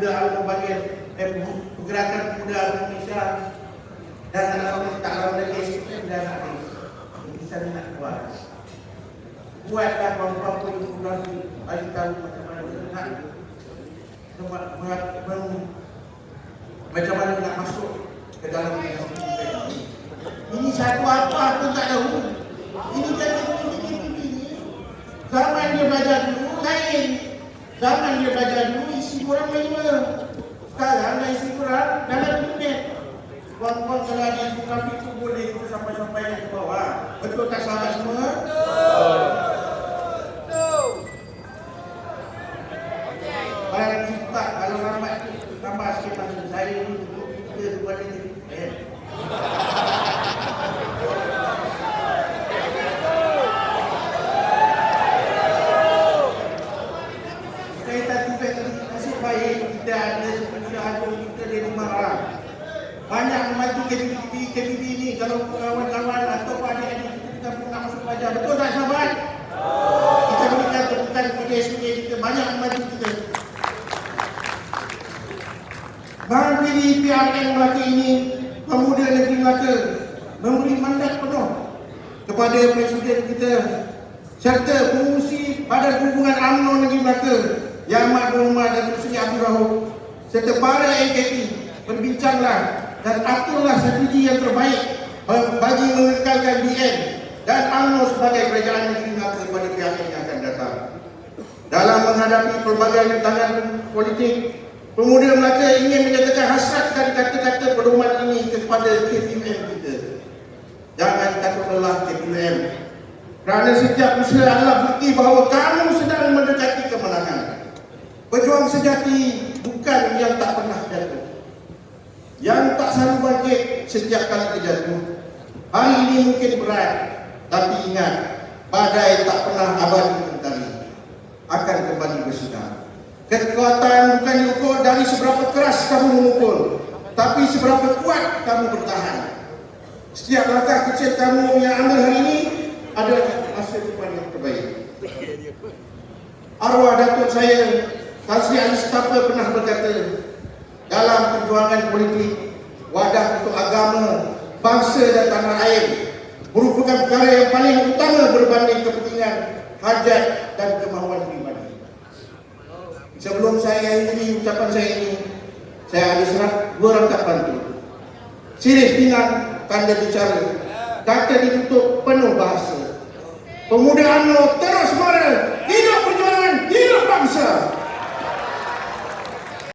pemuda alumni bagian eh, pergerakan pemuda Indonesia dan alumni tak alumni lagi SPM dan ADIS. Kita nak buat. Buatlah kawan-kawan politik bagi tahu macam mana kita nak tempat macam mana nak masuk ke dalam ini. Ini satu apa pun tak tahu. Ini kan ini Zaman dia belajar dulu lain. Zaman dia belajar dulu isi kurang lima. Sekarang dah isi kurang dalam internet. Puan-puan kalau ada infografik tu boleh kita sampai-sampai ke bawah. Betul tak sahabat semua? Barang suka kalau ramai tambah sikit masa saya ni kita buat ini. Eh. Kita tiba nasib baik kita ada seperti agung kita di rumah orang. Banyak membantu KBB, KBB ini kalau kawan-kawan atau adik-adik kita pun nak masuk pelajar. Betul tak sahabat? Kita berikan tepukan kepada SPA kita banyak membantu kita. Bahan diri PRN Melaka ini Pemuda Negeri Melaka memberi mandat penuh kepada Presiden kita serta pengurusi Badan Hubungan UMNO Negeri Melaka Yang Amat Berhormat dan Seri Abdul Rahul serta para AKP berbincanglah dan aturlah strategi yang terbaik BN dan UMNO sebagai kerajaan negeri Melaka pada pihak yang akan datang. Dalam menghadapi pelbagai rintangan politik, pemuda Melaka ingin menyatakan hasrat dan kata-kata pedoman ini kepada KPM kita. Jangan takut lelah KPM. Kerana setiap usaha adalah bukti bahawa kamu sedang mendekati kemenangan. Pejuang sejati bukan yang tak pernah jatuh. Yang tak selalu bangkit setiap kali terjatuh. Hari ini mungkin berat, tapi ingat, badai tak pernah abadi mentari. Akan kembali bersinar. Kekuatan bukan diukur dari seberapa keras kamu memukul, tapi seberapa kuat kamu bertahan. Setiap langkah kecil kamu yang ambil hari ini adalah masa depan yang terbaik. Arwah Datuk saya, Tan Sri Ali Setapa pernah berkata, dalam perjuangan politik, wadah untuk agama, bangsa dan tanah air merupakan perkara yang paling utama berbanding kepentingan, hajat dan kemahuan pribadi. Sebelum saya akhiri ucapan saya ini, saya ada serat dua rangkapan itu. Sirih pinang, tanda bicara, kata ditutup penuh bahasa. Pemuda UMNO terus mara, hidup perjuangan, hidup bangsa.